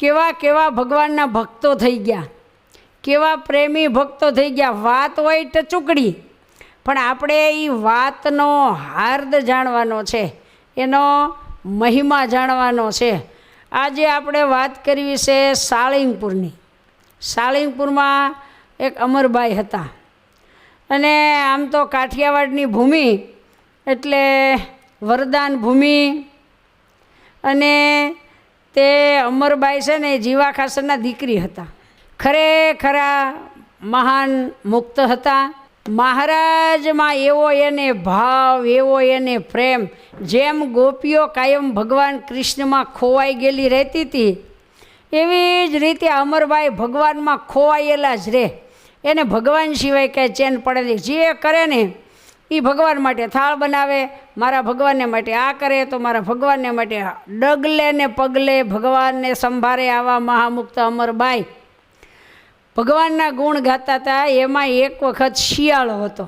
કેવા કેવા ભગવાનના ભક્તો થઈ ગયા. કેવા પ્રેમી ભક્તો થઈ ગયા. વાત હોય ટચુકડી પણ આપણે એ વાતનો હાર્દ જાણવાનો છે. એનો મહિમા જાણવાનો છે. આજે આપણે વાત કરવી છે સાળીંગપુરની. સાળીંગપુરમાં એક અમરબાઈ હતા. અને આમ તો કાઠિયાવાડની ભૂમિ, એટલે વરદાન ભૂમિ અને તે અમરબાઈ છે ને જીવા ખાસરના દીકરી હતા. ખરેખરા મહાન મુક્ત હતા. મહારાજમાં એવો એને ભાવ, એવો એને પ્રેમ, જેમ ગોપીઓ કાયમ ભગવાન કૃષ્ણમાં ખોવાઈ ગયેલી રહેતી હતી, એવી જ રીતે અમરભાઈ ભગવાનમાં ખોવાયેલા જ રહે. એને ભગવાન સિવાય ક્યાંય ચેન પડે નહીં જે કરે ને એ ભગવાન માટે થાળ બનાવે, મારા ભગવાનને માટે આ કરે, તો મારા ભગવાનને માટે ડગલે ને પગલે ભગવાનને સંભારે આવા મહામુક્ત અમરબાઈ ભગવાનના ગુણ ગાતા હતા એમાં એક વખત શિયાળો હતો.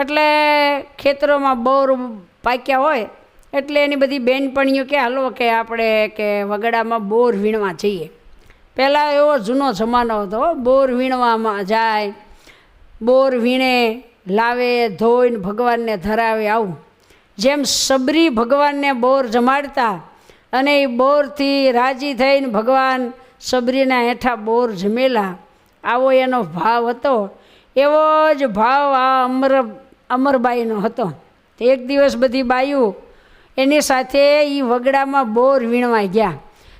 એટલે ખેતરોમાં બોર પાક્યા હોય, એટલે એની બધી બેનપણીઓ કે, હાલો, કે આપણે કે વગડામાં બોર વીણવા જઈએ. પહેલાં એવો જૂનો જમાનો હતો બોર વીણવામાં જાય, બોર વીણે લાવે, ધોઈને ભગવાનને ધરાવે, આવું. જેમ સબરી ભગવાનને બોર જમાડતા અને એ બોરથી રાજી થઈને ભગવાન સબરીના હેઠા બોર જમેલા, આવો એનો ભાવ હતો. એવો જ ભાવ આ અમર, અમરબાઈનો હતો. એક દિવસ બધી બાયું એની સાથે એ વગડામાં બોર વીણવા ગયા.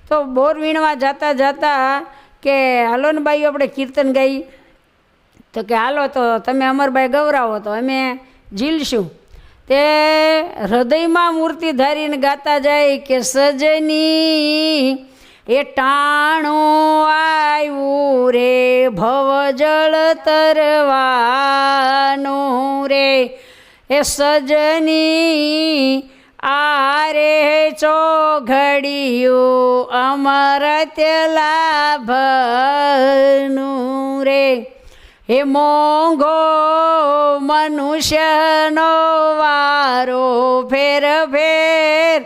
તો બોર વીણવા જતાં જતાં કે, હાલો ને આપણે કીર્તન ગાઈ. તો કે હાલો તો તમે અમરભાઈ ગૌરાવો તો અમે ઝીલશું. તે હૃદયમાં મૂર્તિ ધારીને ગાતા જાય કે સજની, એ ટાણું આવ્યું રે, ભવજળ તરવાનું રે. એ સજની આરે ચોઘડિયું અમર લાભનું રે. હે મોંઘો મનુષ્યનો વારો ફેર ફેર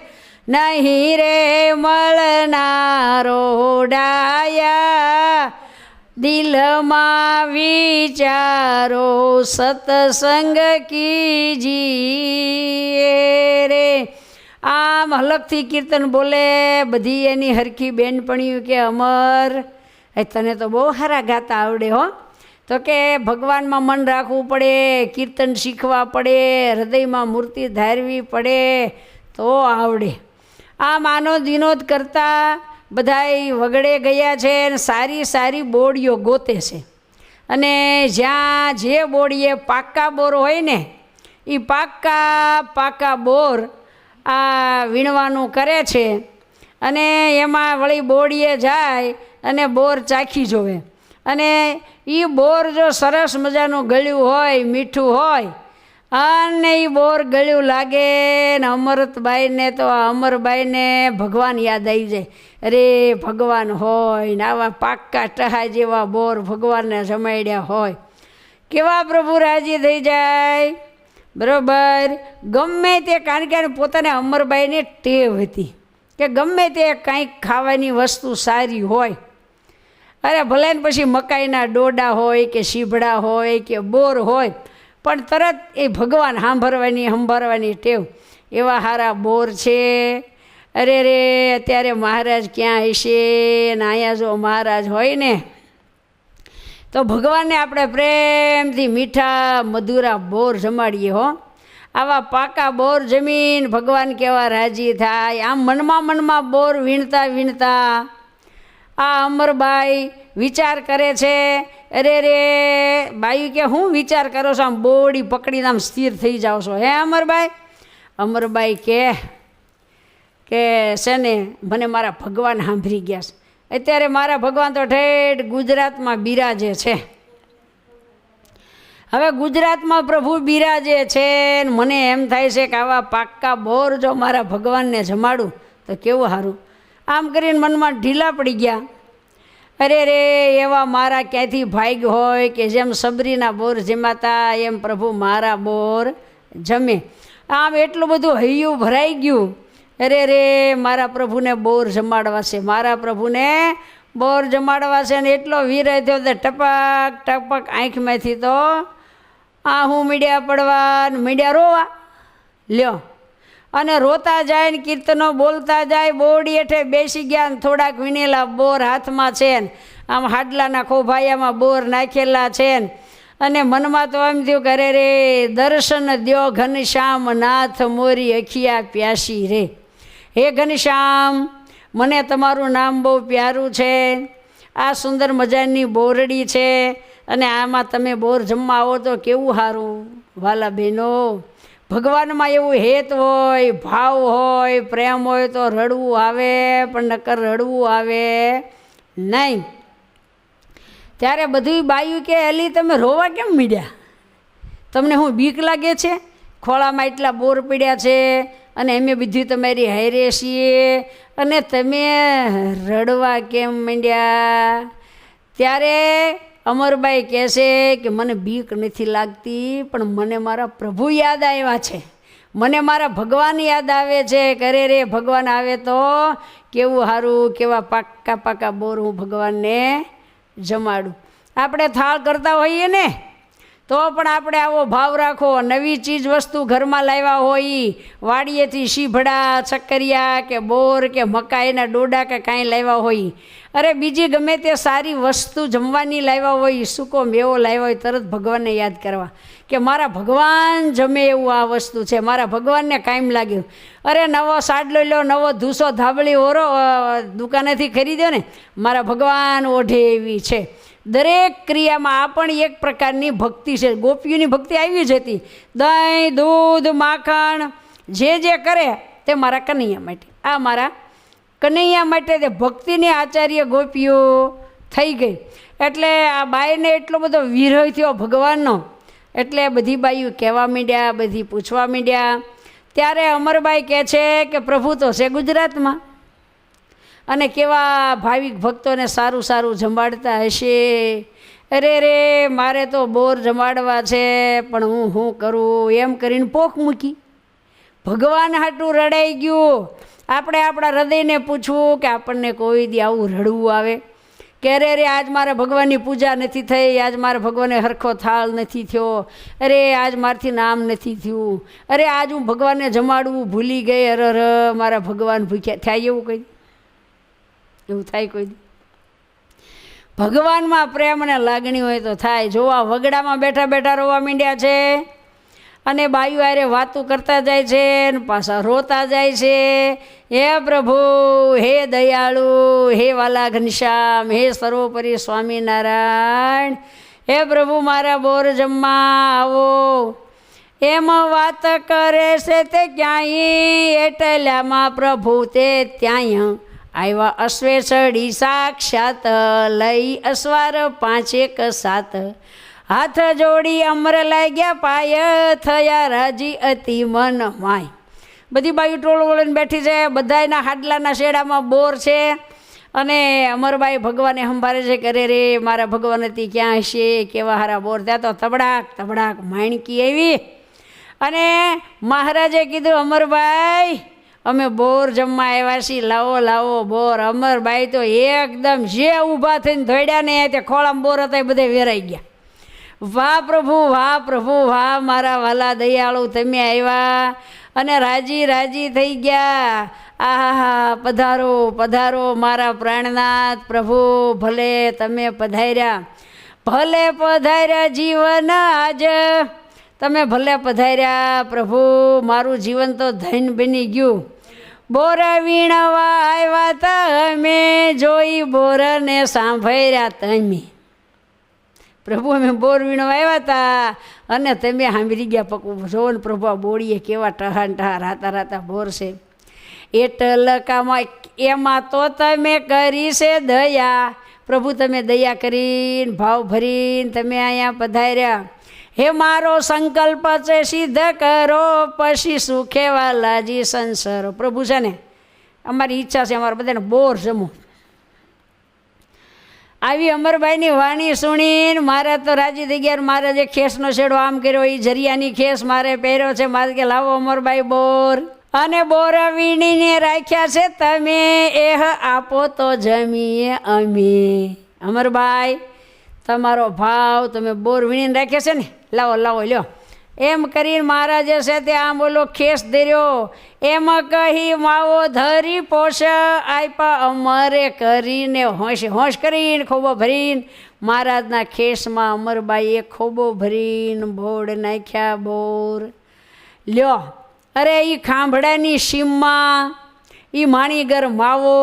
નહીં રે મળનારો ડાયા. દિલમાં વિચારો સત્સંગ કીજીએ રે. આમ હલકથી કીર્તન બોલે બધી એની હરખી બેનપણીઓ કે અમર. તને તો બહુ સારા ગાતા આવડે હો. તો કે ભગવાનમાં મન રાખવું પડે, કીર્તન શીખવા પડે, હૃદયમાં મૂર્તિ ધારવી પડે, તો આવડે. આમ આનો વિનોદ કરતાં બધાય વગડે ગયા છે અને સારી સારી બોડીઓ ગોતે છે. અને જ્યાં જે બોડીએ પાક્કા બોર હોય ને એ પાક્કા પાક્કા બોર આ વીણવાનું કરે છે. અને એમાં વળી બોડીએ જાય અને બોર ચાખી જોવે. અને એ બોર જો સરસ મજાનું ગળ્યું હોય, મીઠું હોય અને એ બોર ગળ્યું લાગે ને અમરતબાઈને તો આ અમરબાઈને ભગવાન યાદ આવી જાય. અરે ભગવાન હોય ને આવા પાક્કા ટહા જેવા બોર ભગવાનને જમાડ્યા હોય. કેવા પ્રભુ રાજી થઈ જાય? બરાબર. ગમે તે કારણ કે પોતાને અમરબાઈને ટેવ હતી. કે ગમે તે કાંઈક ખાવાની વસ્તુ સારી હોય અરે ભલે ને પછી મકાઈના ડોડા હોય કે શીભડા હોય કે બોર હોય, પણ તરત એ ભગવાન સાંભળવાની સંભાળવાની ટેવ. એવા સારા બોર છે. અરે રે, અત્યારે મહારાજ ક્યાં હશે ને અહીંયા જો મહારાજ હોય ને, તો ભગવાનને આપણે પ્રેમથી મીઠા, મધુરા બોર જમાડીએ હો. આવા પાકા બોર જમીન ભગવાન કેવા રાજી થાય? આમ મનમાં મનમાં બોર વીણતા વીણતા. આ અમરબાઈ વિચાર કરે છે, અરે રે, બાઈ, કે હું વિચાર કરો છો? આમ બોડી પકડીને આમ સ્થિર થઈ જાઓ છો. હે અમરબાઈ? અમરબાઈ કે કે છે ને મને મારા ભગવાન સાંભળી ગયા છે. અત્યારે મારા ભગવાન તો ઠેઠ ગુજરાતમાં બિરાજે છે. હવે ગુજરાતમાં પ્રભુ બિરાજે છે મને એમ થાય છે કે આવા પાક્કા બોર જો મારા ભગવાનને જમાડું તો કેવું સારું? આમ કરીને મનમાં ઢીલા પડી ગયા. અરે રે, એવા મારા ક્યાંથી ભાગ હોય કે જેમ સબરીના બોર જમાતા એમ પ્રભુ મારા બોર જમે. આમ એટલું બધું હૈયું ભરાઈ ગયું. અરે રે, મારા પ્રભુને બોર જમાડવા છે, મારા પ્રભુને બોર જમાડવા છે ને એટલો વીરાય થયો તો ટપક ટપક આંખમાંથી તો આ હું મીડિયા પડવા મીડિયા રોવા. લ્યો અને રોતા જાય ને કીર્તનો બોલતા જાય, બોડી હેઠે બેસી ગયા ને થોડાક વીણેલા બોર હાથમાં છે ને, આમ હાડલાના ખોભાયામાં બોર નાખેલા છે ને. અને મનમાં તો એમ થયું કરે રે, દર્શન દ્યો ઘનશ્યામ નાથ મોરી અખિયા પ્યાસી રે. હે ઘનશ્યામ, મને તમારું નામ બહુ પ્યારું છે. આ સુંદર મજાની બોરડી છે અને આમાં તમે બોર જમવા આવો તો કેવું સારું વાલા બહેનો ભગવાનમાં એવું હેત હોય, ભાવ હોય, પ્રેમ હોય તો રડવું આવે, પણ નક્કર રડવું આવે નહીં. ત્યારે બધું બાયું કે, એલી, તમે રોવા કેમ મીડ્યા? તમને હું બીક લાગે છે? ખોળામાં એટલા બોર પીડ્યા છે, અને અમે બીજું તમારી હારે છીએ, અને તમે રડવા કેમ માંડ્યા? ત્યારે અમરબાઈ કહેશે કે મને બીક નથી લાગતી, પણ મને મારા પ્રભુ યાદ આવ્યા છે. મને મારા ભગવાન યાદ આવે છે. કરે રે ભગવાન આવે તો કેવું સારું કેવા પાકા પાકા બોર હું ભગવાનને જમાડું. આપણે થાળ કરતા હોઈએ ને, તો પણ આપણે આવો ભાવ રાખો. નવી ચીજ વસ્તુ ઘરમાં લાવ્યા હોય, વાડીએથી શીભડા ચક્કરિયા કે બોર કે મકાઈના ડોડા કે કાંઈ લાવ્યા હોય અરે બીજી ગમે તે સારી વસ્તુ જમવાની લાવ્યા હોય સૂકો મેવો લાવ્યા હોય, તરત ભગવાનને યાદ કરવા કે મારા ભગવાન જમે એવું આ વસ્તુ છે, મારા ભગવાનને કાયમ લાગ્યું. અરે નવો સાડલો લો, નવો ધૂસો ધાબળી ઓરો દુકાનેથી ખરીદ્યો ને, મારા ભગવાન ઓઢે એવી છે. દરેક ક્રિયામાં આ પણ એક પ્રકારની ભક્તિ છે, ગોપીઓની ભક્તિ આવી જ હતી. દહીં, દૂધ, માખણ, જે જે કરે તે મારા કનૈયા માટે. આ મારા કનૈયા માટે તે ભક્તિની આચાર્ય ગોપીઓ થઈ ગઈ. એટલે આ બાઈને એટલો બધો વિરહ થયો ભગવાનનો. એટલે બધી બાઈઓ કહેવા માંડ્યા, બધી પૂછવા માંડ્યા. ત્યારે અમરબાઈ કહે છે કે, પ્રભુ તો છે ગુજરાતમાં. અને કેવા ભાવિક ભક્તોને સારું સારું જમાડતા હશે. અરે રે, મારે તો બોર જમાડવા છે, પણ હું શું કરું? એમ કરીને પોખ મૂકી. ભગવાન હાટું રડાઈ ગયું. આપણે આપણા હૃદયને પૂછવું કે આપણને કોઈ દી આવું રડવું આવે? કે અરે અરે આજ મારે ભગવાનની પૂજા નથી થઈ, આજ મારે ભગવાને હરખો થાળ નથી થયો, અરે આજ મારથી નામ નથી થયું, અરે આજ હું ભગવાનને જમાડવું ભૂલી ગઈ, અરે, અર, મારા ભગવાન ભૂખ્યા. થાય એવું કંઈ એવું થાય કોઈ? ભગવાનમાં પ્રેમ અને લાગણી હોય તો થાય. જોવા વગડામાં બેઠા બેઠા રોવા માંડ્યા છે. અને બાયુ આરે વાતું કરતા જાય છે ને પાછા રોતા જાય છે. હે પ્રભુ, હે દયાળુ, હે વાલા ઘનશ્યામ હે સર્વોપરી સ્વામિનારાયણ, હે પ્રભુ મારા બોર જમવા આવો. એમ વાત કરે છે તે ક્યાંય, એટલામાં પ્રભુ તે ત્યાંય આવ્યા અશ્વે ચડી સાક્ષાત લઈ અસવાર પાંચેક સાત. હાથ જોડી અમર લાગ્યા પાય, થયા રાજી અતિ મન માય. બધી બાજુ ટોળ વળીને બેઠી છે, બધાયના હાડલાના શેડામાં બોર છે. અને અમરબાઈ ભગવાને સંભાળે છે કરે રે મારા ભગવાન હતી ક્યાં હશે? કેવા હારા બોર ત્યાં તો તબડાક તબડાક માણકી આવી. અને મહારાજે કીધું અમરભાઈ અમે બોર જમવા આવ્યા છીએ. લાવો લાવો બોર. અમરભાઈ તો એકદમ જે ઊભા થઈને ધોડ્યા ને તે ખોળામાં બોર હતા એ બધે વેરાઈ ગયા. વાહ પ્રભુ વાહ પ્રભુ, વાહ મારા વાલા દયાળુ, તમે આવ્યા અને રાજી રાજી થઈ ગયા. આહા પધારો પધારો મારા પ્રાણનાથ પ્રભુ, ભલે તમે પધાર્યા. ભલે પધાર્યા જીવન આજ. તમે ભલે પધાર્યા પ્રભુ, મારું જીવન તો ધન બની ગયું. બોર વીણવા આવ્યા તમે, જોઈ બોરને સાંભળ્યા તમે. પ્રભુ અમે બોર વીણવા આવ્યા હતા. અને તમે સાંભળી ગયા પકવું જોવો પ્રભુ, આ બોળીએ કેવા ટહાન ટહા રાતા રાતા બોર છે. એટલકામાં એમાં તો તમે કરી છે દયા. પ્રભુ, તમે દયા કરીને, ભાવ ભરીને તમે અહીંયા પધાર્યા. હે, મારો સંકલ્પ છે સિદ્ધ કરો, પછી સુખે વાલાજી સંસરો. પ્રભુ છે ને, અમારી ઈચ્છા છે, અમારા બધાને બોર જમો આવી અમરબાઈની વાણી સુણીને મારે તો રાજી થઈ ગયા મારે જે ખેસનો શેડો આમ કર્યો એ જરિયાની ખેસ મારે પહેર્યો છે, મારે કે લાવો અમરબાઈ બોર. અને બોર વીણીને રાખ્યા છે, તમે એહ આપો તો જમીએ અમે. અમરભાઈ, તમારો ભાવ તમે બોર વીણીને રાખ્યા છે ને, લાવો લાવો, લ્યો. એમ કરીને મહારાજે છે તે આમ બોલો ખેસ ધર્યો. એમ કહી માવો ધરી પોષ આપ્યા અમારે કરીને હોશ હોશ કરીને ખોબો ભરીને મહારાજના ખેસમાં અમરબાઈએ ખોબો ભરીને બોડ નાખ્યા બોર. લ્યો, અરે એ ખાંભડાની સીમમાં એ માણીગર માવો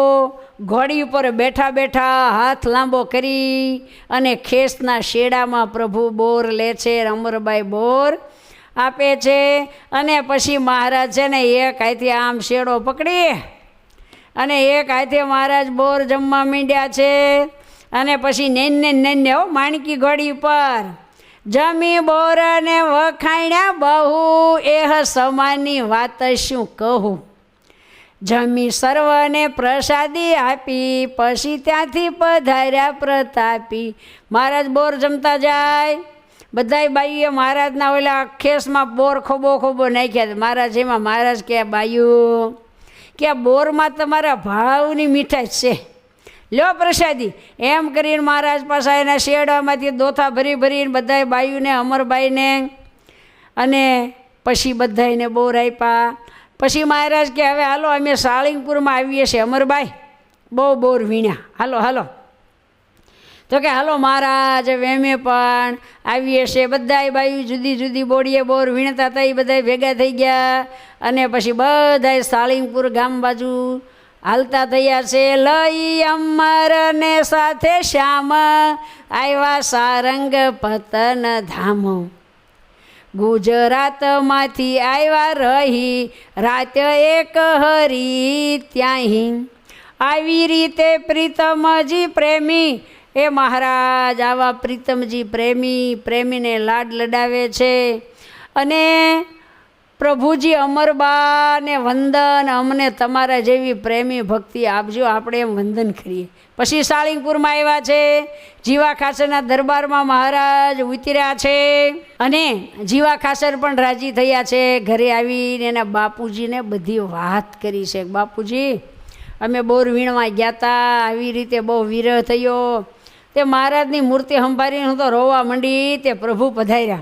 ઘોડી ઉપર બેઠા બેઠા હાથ લાંબો કરી અને ખેસના શેડામાં પ્રભુ બોર લે છે અમરબાઈ બોર આપે છે. અને પછી મહારાજ છે ને એક હાથે આમ શેડો પકડી અને એક હાથે મહારાજ બોર જમવા માંડ્યા છે. અને પછી નેનને નેને હો, માણકી ઘોડી પર જમી બોર ને વખાણ્યા બહુ એહ સમાની વાત શું કહું? જમી સર્વને પ્રસાદી આપી, પછી ત્યાંથી પધાર્યા પ્રતાપી. મહારાજ બોર જમતા જાય. બધાય બાઈએ મહારાજના ઓલા ખેસમાં બોર ખોબો ખોબો નાખ્યા મહારાજ એમાં, મહારાજ કે, બાયું, કે આ બોરમાં તમારા ભાવની મીઠાઈ છે. લ્યો પ્રસાદી. એમ કરીને મહારાજ પાસે એના શેડામાંથી દોથા ભરી ભરીને બધાય બાયુને, અમરબાઈને અને પછી બધાને બોર આપ્યા. પછી મહારાજ કે, હવે હાલો, અમે સાળીંગપુરમાં આવીએ છીએ, અમરબાઈ. બહુ બોર વીણ્યા. હાલો હાલો. તો કે, હાલો મહારાજ, વેમે પણ આવીએ છીએ બધાય બાયું જુદી જુદી બોડીએ બોર વીણતા હતા એ બધા ભેગા થઈ ગયા. અને પછી બધાય સાલીમપુર ગામ બાજુ હાલતા થયા છે. લઈ અમરને સાથે શ્યામ આવ્યા સારંગ પતન ધામ. ગુજરાતમાંથી આવ્યા રહી રાત એક હરી ત્યાંહી આવી રીતે પ્રીતમજી પ્રેમી એ મહારાજ, આવા પ્રીતમજી પ્રેમી, પ્રેમીને લાડ લડાવે છે. અને પ્રભુજી અમરબાને વંદન, અમને તમારા જેવી પ્રેમી ભક્તિ આપજો, આપણે એમ વંદન કરીએ. પછી સાળીંગપુરમાં આવ્યા છે. જીવા ખાસરના દરબારમાં મહારાજ ઉતર્યા છે. અને જીવા ખાસર પણ રાજી થયા છે. ઘરે આવીને એના બાપુજીને બધી વાત કરી છે. બાપુજી, અમે બોર વીણવા ગયા હતા આવી રીતે બહુ વિરહ થયો. તે મહારાજની મૂર્તિ સંભાળીને હું તો રોવા માંડી, તે પ્રભુ પધાર્યા.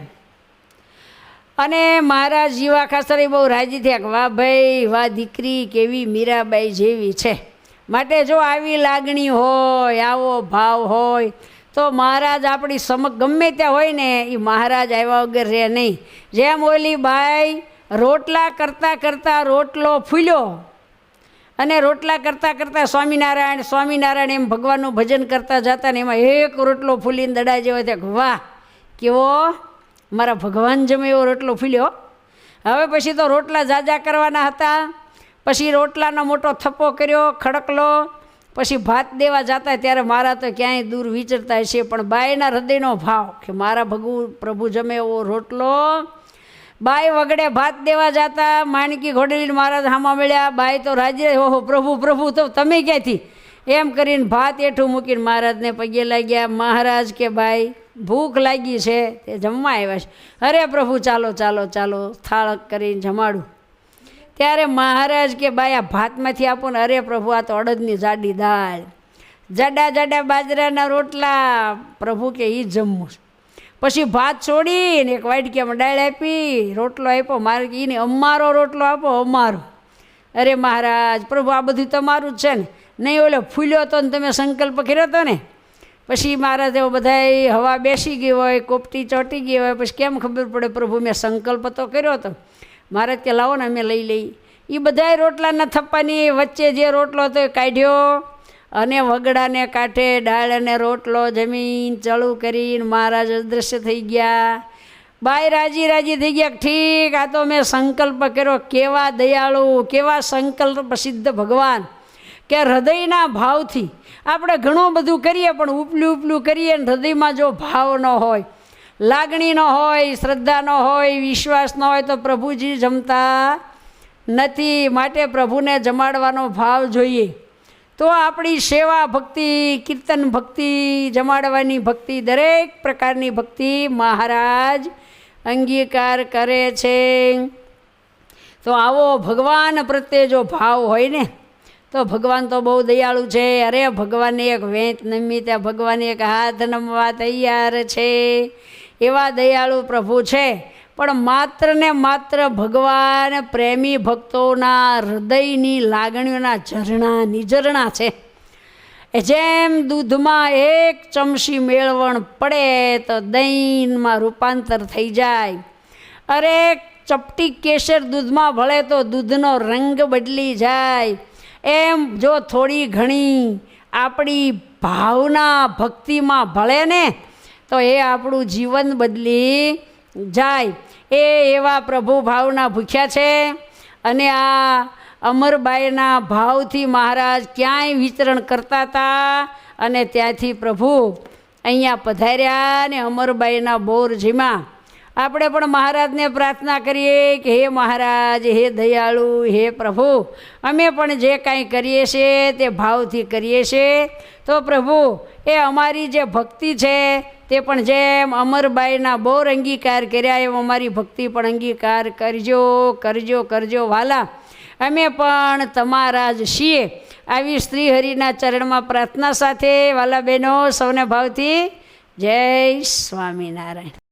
અને મહારાજ જીવા ખાસરી બહુ રાજી થયા કે, વાહ ભાઈ, વાહ દીકરી, કેવી મીરાબાઈ જેવી છે. માટે જો આવી લાગણી હોય, આવો ભાવ હોય, તો મહારાજ આપણી સમક ગમે ત્યાં હોય ને એ મહારાજ આવ્યા વગર રહે નહીં. જેમ ઓલી બાઈ રોટલા કરતાં કરતાં રોટલો ફૂલ્યો અને રોટલા કરતાં કરતાં સ્વામિનારાયણ સ્વામિનારાયણ એમ ભગવાનનું ભજન કરતા જતા ને એમાં એક રોટલો ફૂલીને દડા જેવો ત્યાં વાહ, કેવો? મારા ભગવાન જમે એવો રોટલો ફૂલ્યો. હવે પછી તો રોટલા જાજા કરવાના હતા. પછી રોટલાનો મોટો થપ્પો કર્યો, ખડકલો. પછી ભાત દેવા જતા ત્યારે મારા તો ક્યાંય દૂર વિચરતા હશે. પણ બાયના હૃદયનો ભાવ કે મારા ભગુ પ્રભુ જમે એવો રોટલો બાઈ વગડે ભાત દેવા જતા, માણકી ઘોડેલી મહારાજ હામા મળ્યા. બાઈ તો રાજ્ય ઓહો, પ્રભુ પ્રભુ, તો તમે ક્યાંથી? એમ કરીને ભાત એઠું મૂકીને મહારાજને પગે લાગ્યા. મહારાજ કે ભાઈ ભૂખ લાગી છે. તે જમવા આવ્યા છે. અરે પ્રભુ, ચાલો ચાલો ચાલો. થાળ કરીને જમાડું ત્યારે મહારાજ કે, બાઈ, આ ભાતમાંથી આપો ને. અરે પ્રભુ, આ તો અડદની જાડી દાળ. જાડા જાડા બાજરાના રોટલા. પ્રભુ કે એ જમવું છે. પછી ભાત છોડીને એક વાટકીયામાં દાળ આપી, રોટલો આપ્યો, મારે એને અમારો રોટલો આપો, અમારો. અરે મહારાજ, પ્રભુ, આ બધું તમારું જ છે ને? નહીં ઓલો ફૂલ્યો હતો ને તમે સંકલ્પ કર્યો હતો ને? પછી મારા તેઓ બધાય હવા બેસી ગઈ હોય, કોપટી ચોંટી ગઈ હોય, પછી કેમ ખબર પડે પ્રભુ, મેં સંકલ્પ તો કર્યો હતો મહારાજ કે લાવો ને અમે લઈ લઈ. એ બધાય રોટલાના થપ્પાની વચ્ચે જે રોટલો હતો એ કાઢ્યો. અને વગડાને કાંઠે દાળ અને રોટલો જમીન ચળું કરીને મહારાજ અદૃશ્ય થઈ ગયા. બાય રાજી રાજી થઈ ગયા ઠીક, આ તો મેં સંકલ્પ કર્યો. કેવા દયાળુ, કેવા સંકલ્પ સિદ્ધ ભગવાન. કે હૃદયના ભાવથી આપણે ઘણું બધું કરીએ, પણ ઉપલું ઉપલું કરીએ ને હૃદયમાં જો ભાવ ન હોય, લાગણી ન હોય, શ્રદ્ધા ન હોય, વિશ્વાસ ન હોય, તો પ્રભુજી જમતા નથી. માટે પ્રભુને જમાડવાનો ભાવ જોઈએ. તો આપણી સેવા ભક્તિ, કીર્તન ભક્તિ, જમાડવાની ભક્તિ, દરેક પ્રકારની ભક્તિ મહારાજ અંગીકાર કરે છે. તો આવો ભગવાન પ્રત્યે જો ભાવ હોય ને, તો ભગવાન તો બહુ દયાળુ છે. અરે, ભગવાનને એક વેંત નમી ત્યાં ભગવાન એક હાથ નમવા તૈયાર છે. એવા દયાળુ પ્રભુ છે. પણ માત્ર ને માત્ર ભગવાન પ્રેમી ભક્તોના હૃદયની લાગણીઓના ઝરણા નિઝરણા છે. એ જેમ દૂધમાં એક ચમચી મેળવણ પડે તો દહીંમાં રૂપાંતર થઈ જાય. અરે ચપટી કેસર દૂધમાં ભળે તો દૂધનો રંગ બદલી જાય. એમ જો થોડી ઘણી આપણી ભાવના ભક્તિમાં ભળે ને, તો એ આપણું જીવન બદલી જાય. એ એવા પ્રભુ ભાવના ભૂખ્યા છે અને આ અમરબાઈના ભાવથી મહારાજ ક્યાંય વિચરણ કરતા હતા અને ત્યાંથી પ્રભુ અહીંયા પધાર્યા ને અમરબાઈના બોરજીમાં આપણે પણ મહારાજને પ્રાર્થના કરીએ કે હે મહારાજ, હે દયાળુ, હે પ્રભુ, અમે પણ જે કાંઈ કરીએ છીએ તે ભાવથી કરીએ છીએ તો પ્રભુ, એ અમારી જે ભક્તિ છે તે પણ જેમ અમરબાઈના બોર અંગીકાર કર્યા, એમ અમારી ભક્તિ પણ અંગીકાર કરજો કરજો કરજો, વાલા. અમે પણ તમારા જ છીએ. આવી શ્રી હરિના ચરણમાં પ્રાર્થના સાથે, વાલા બહેનો, સૌને ભાવથી જય સ્વામિનારાયણ.